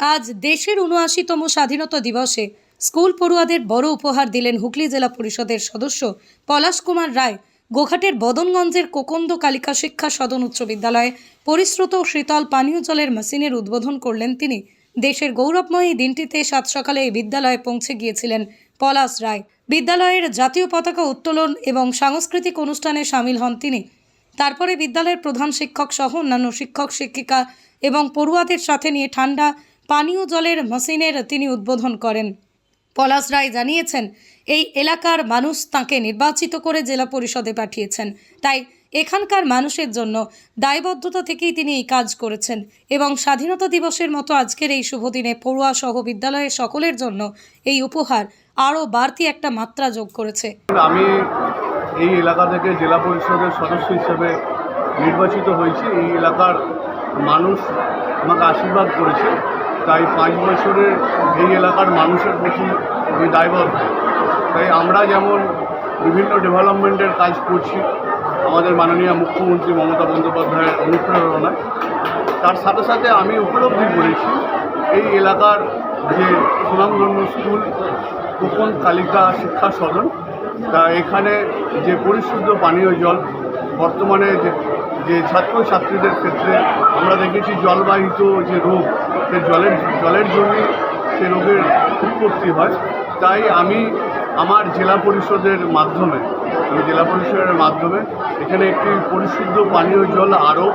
আজ দেশের উনআশিতম স্বাধীনতা দিবসে স্কুল পড়ুয়াদের বড় উপহার দিলেন হুগলি জেলা পরিষদের সদস্য পলাশ কুমার রায়। গোঘাটের বদনগঞ্জের কোকন্দ কালিকা শিক্ষা সদন উচ্চ বিদ্যালয়ে পরিশ্রুত শীতল পানীয় জলের মেশিনের উদ্বোধন করলেন তিনি। দেশের গৌরবময় দিনটিতে সাত সকালে এই বিদ্যালয়ে পৌঁছে গিয়েছিলেন পলাশ রায়। বিদ্যালয়ের জাতীয় পতাকা উত্তোলন এবং সাংস্কৃতিক অনুষ্ঠানে সামিল হন তিনি। তারপরে বিদ্যালয়ের প্রধান শিক্ষক সহ অন্যান্য শিক্ষক, শিক্ষিকা এবং পড়ুয়াদের সাথে নিয়ে ঠান্ডা পানীয় জলের মেশিনের তিনি উদ্বোধন করেন। পলাশ রায় জানিয়েছেন, এই এলাকার মানুষ তাকে নির্বাচিত করে জেলা পরিষদে পাঠিয়েছেন। তাই এখানকার মানুষের জন্য দায়বদ্ধতা থেকেই তিনি এই কাজ করেছেন এবং স্বাধীনতা দিবসের মতো আজকের এই শুভ দিনে পড়ুয়া সহ বিদ্যালয়ের সকলের জন্য এই উপহার আরও বাড়তি একটা মাত্রা যোগ করেছে। আমি এই এলাকা থেকে জেলা পরিষদের সদস্য হিসেবে নির্বাচিত হয়েছি। এই এলাকার মানুষ আমাকে আশীর্বাদ করেছে। তাই পাঁচ বছরের এই এলাকার মানুষের প্রতি আমি দায়বদ্ধ। তাই আমরা যেমন বিভিন্ন ডেভেলপমেন্টের কাজ করছি, আমাদের মাননীয় মুখ্যমন্ত্রী মমতা বন্দ্যোপাধ্যায়ের অনুপ্রেরণায়, তার সাথে সাথে আমি উপলব্ধি করেছি এই এলাকার যে সুনামধন্য স্কুল কোপন কালিকা শিক্ষা সদন, তা এখানে যে পরিশুদ্ধ পানীয় জল, বর্তমানে যে যে ছাত্রছাত্রীদের ক্ষেত্রে আমরা দেখেছি জলবাহিত যে রোগ, সে জলের জলের জন্যই সে রোগের উৎপত্তি হয়। তাই আমি আমার জেলা পরিষদের মাধ্যমে, আমি জেলা পরিষদের মাধ্যমে এখানে একটি পরিশুদ্ধ পানীয় জল আরও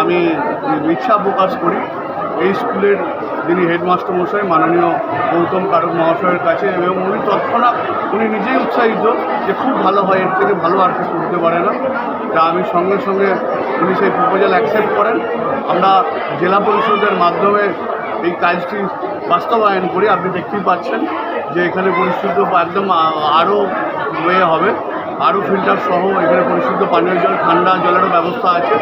আমি ইচ্ছা প্রকাশ করি। এই স্কুলের যিনি হেডমাস্টার মশাই, মাননীয় গৌতম কারক মহাশয়ের কাছে, এবং উনি তৎক্ষণাৎ উনি নিজেই উৎসাহিত যে খুব ভালো হয়, এর থেকে ভালো আর কিছু পারে না। তা আমি সঙ্গে সঙ্গে উনি সেই প্রপোজাল অ্যাকসেপ্ট করেন। আমরা জেলা পরিষদের মাধ্যমে এই কাজটি বাস্তবায়ন করি। আপনি দেখতেই পাচ্ছেন যে এখানে পরিশুদ্ধ একদম আরও ওয়ে হবে। আরও ফিল্টার সহ এখানে পরিশুদ্ধ পানীয় জল, ঠান্ডা জলেরও ব্যবস্থা আছে।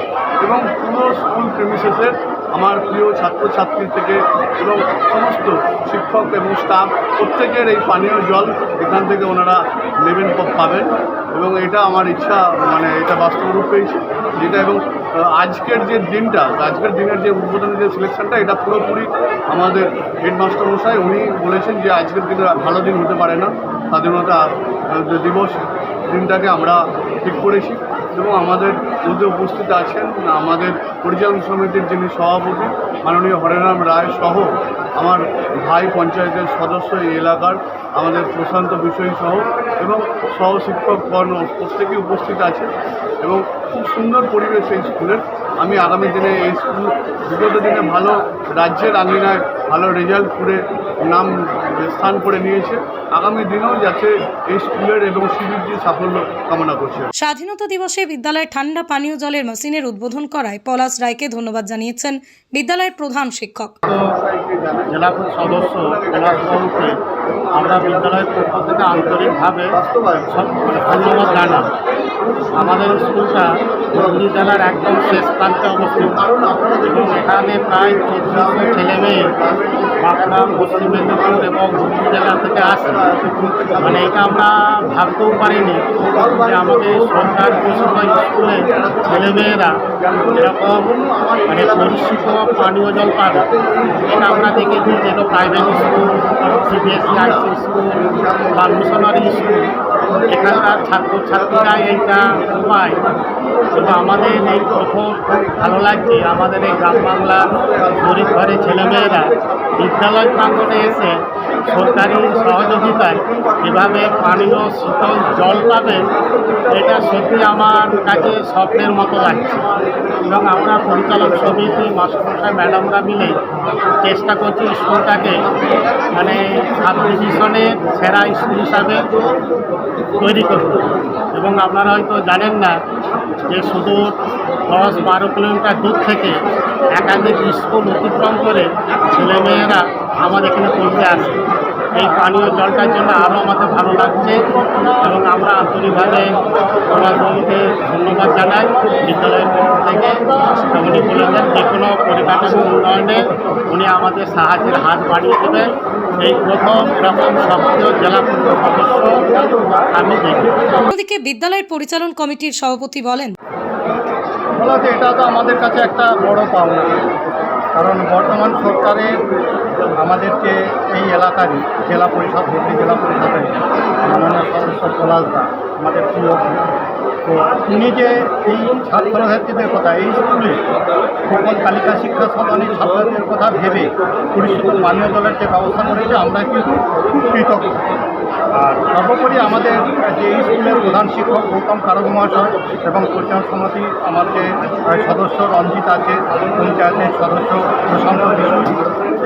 এবং পুরো স্কুল প্রেমিসেসের আমার প্রিয় ছাত্রছাত্রী থেকে এবং সমস্ত শিক্ষক এবং স্টাফ প্রত্যেকের এই পানীয় জল এখান থেকে ওনারা নেবেন পাবেন। এবং এটা আমার ইচ্ছা মানে এটা বাস্তব রূপ পেয়েছে। যেটা এবং আজকের যে দিনটা, আজকের দিনের যে উদ্বোধনের যে সিলেকশনটা এটা পুরোপুরি আমাদের হেডমাস্টার মশাই উনি বলেছেন যে আজকের দিনে ভালো দিন হতে পারে না। স্বাধীনতা দিবস দিনটাকে আমরা ঠিক করেছি। এবং আমাদের মধ্যে উপস্থিত আছেন, আমাদের পরিচালন সমিতির যিনি সভাপতি মাননীয় হরেরাম রায় সহ আমার ভাই পঞ্চায়েতের সদস্য এই এলাকার আমাদের প্রশান্ত বিষয় সহ এবং সহ শিক্ষকগণ প্রত্যেকেই উপস্থিত আছে এবং খুব সুন্দর পরিবেশ এই স্কুলের আমি আগামী দিনে এই স্কুল বিগত দিনে ভালো রাজ্যের আঙিনায় ভালো রেজাল্ট করে নাম স্থান করে নিয়েছে। আগামী দিনেও যাতে এই স্কুলের এবং শিবিরটির সাফল্য কামনা করছে। স্বাধীনতা দিবসে বিদ্যালয়ে ঠান্ডা পানীয় জলের মেশিনের উদ্বোধন করায় পলাশ রায়কে ধন্যবাদ জানিয়েছেন বিদ্যালয়ের প্রধান শিক্ষক। জেলা সদস্য আমরা বিদ্যালয়ের পক্ষ থেকে আন্তরিকভাবে ধন্যবাদ জানাই। আমাদের স্কুলটা হুগলি জেলার একদম শেষ প্রান্তে অবস্থিত। এবং এখানে প্রায় চোদ্দশো ছেলে মেয়ে বাঁকুড়া পশ্চিম মেদিনীপুর এবং হুগলি জেলা থেকে আসে। মানে এটা আমরা ভাবতেও পারিনি যে আমাদের সরকার ঘোষিত স্কুলে ছেলেমেয়েরা এরকম মানে পরিচিত পানীয় জল পাবে এটা আমরা দেখেছি যেগুলো private school CBSE IC school বা মিশনারি স্কুল এখানকার ছাত্রছাত্রীরা এইটা পায়। কিন্তু আমাদের এই প্রথম ভালো লাগছে, আমাদের এই গ্রাম বাংলার গরিব ঘরের ছেলেমেয়েরা বিদ্যালয় প্রাঙ্গণে এসে সরকারি সহযোগিতায় কীভাবে পানীয় শীতল জল পাবে, এটা সত্যি আমার কাছে স্বপ্নের মতো লাগছে। এবং আমরা পরিচালক সমিতি মাস্টারমশাই, ম্যাডামরা মিলে চেষ্টা করছি স্কুলটাকে মানে সাব ডিভিশনের সেরা স্কুল হিসাবে তৈরি করতে। এবং আপনারা হয়তো জানেন না যে শুধু দশ বারো কিলোমিটার দূর থেকে একাধিক স্কুল অতিক্রম করে ছেলেমেয়েরা আমাদের এখানে পড়তে আসে। এই পানীয় জলটার জন্য আরও আমাদের ভালো লাগছে এবং আমরা আন্তরিকভাবে পড়াশোনাকে ধন্যবাদ জানাই বিদ্যালয়ের পক্ষ থেকে উনি বলেছেন যে কোনো পরিকাঠামো উন্নয়নে উনি আমাদের সাহায্যের হাত বাড়িয়ে দেবেন। এই প্রথম এরকম সক্রিয় জেলা সদস্য আমি দেখি। বিদ্যালয়ের পরিচালন কমিটির সভাপতি বলেন এটা তো আমাদের কাছে একটা বড় পাওনা। কারণ বর্তমান সরকারের এলাকারই জেলা পরিষদ হুগলি জেলা পরিষদের মাননীয় সদস্য পলাশ দা, আমাদের প্রিয় তো উনি যে এই ছাত্রছাত্রীদের কথা, এই স্কুলে সকল কালিকা শিক্ষা সদনের ছাত্রছাত্রীদের কথা ভেবে পরিশুদ্ধ পানীয় জলের যে ব্যবস্থা করেছে, আমরা কিন্তু খুব কৃতজ্ঞ। আর সর্বোপরি আমাদের যে স্কুলের প্রধান শিক্ষক গৌতম কারক মহাশয় এবং পরিচালন সমিতি আমার যে সদস্য রঞ্জিত আছে, পঞ্চায়েতের সদস্য প্রশান্ত বিষ্ণু।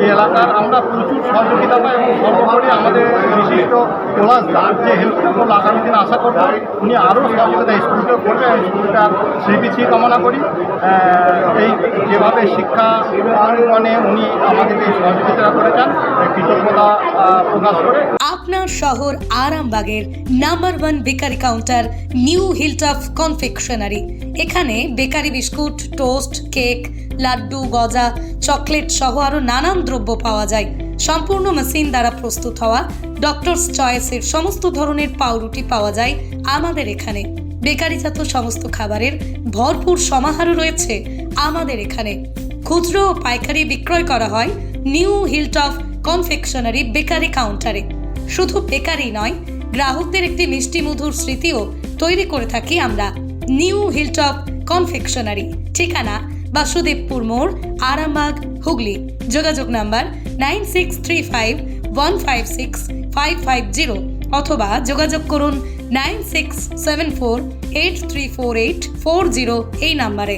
এই এলাকার আমরা প্রচুর সহযোগিতা পাই এবং সর্বোপরি আমাদের বিশিষ্ট পলাশ দাস যে হেল্প করব আগামী দিনে আশা করব উনি আরও সহযোগিতা স্কুলকে করবে, এই স্কুলটার শ্রীবিছি কামনা করি। এই যেভাবে শিক্ষা মানে উনি আমাদেরকে সহযোগিতা করেছেন কৃতজ্ঞতা প্রকাশ করে। আপনার শহর আরামবাগের number one bakery counter new Hilltop confectionery. এখানে bakery biscuit, toast, cake, laddoo, গজা, চকলেট সহ আরও নানান দ্রব্য পাওয়া যায়। সম্পূর্ণ মেশিন দ্বারা প্রস্তুত হওয়া ডক্টরস চয়েসের সমস্ত ধরনের পাউরুটি পাওয়া যায় আমাদের এখানে। বেকারিজাত সমস্ত খাবারের ভরপুর সমাহারও রয়েছে আমাদের এখানে। খুচরো ও পাইকারি বিক্রয় করা হয় নিউ হিলটপ কনফেকশনারি বেকারি কাউন্টারে। শুধু বেকারি নয়, গ্রাহকদের একটি মিষ্টি মধুর স্মৃতিও তৈরি করে থাকি আমরা। New Hilltop confectionery. ঠিকানা বাসুদেবপুর মোড়, আরামবাগ, হুগলি। যোগাযোগ number nine six three five one five six five five zero অথবা যোগাযোগ করুন nine six seven four eight three four eight four zero এই নাম্বারে।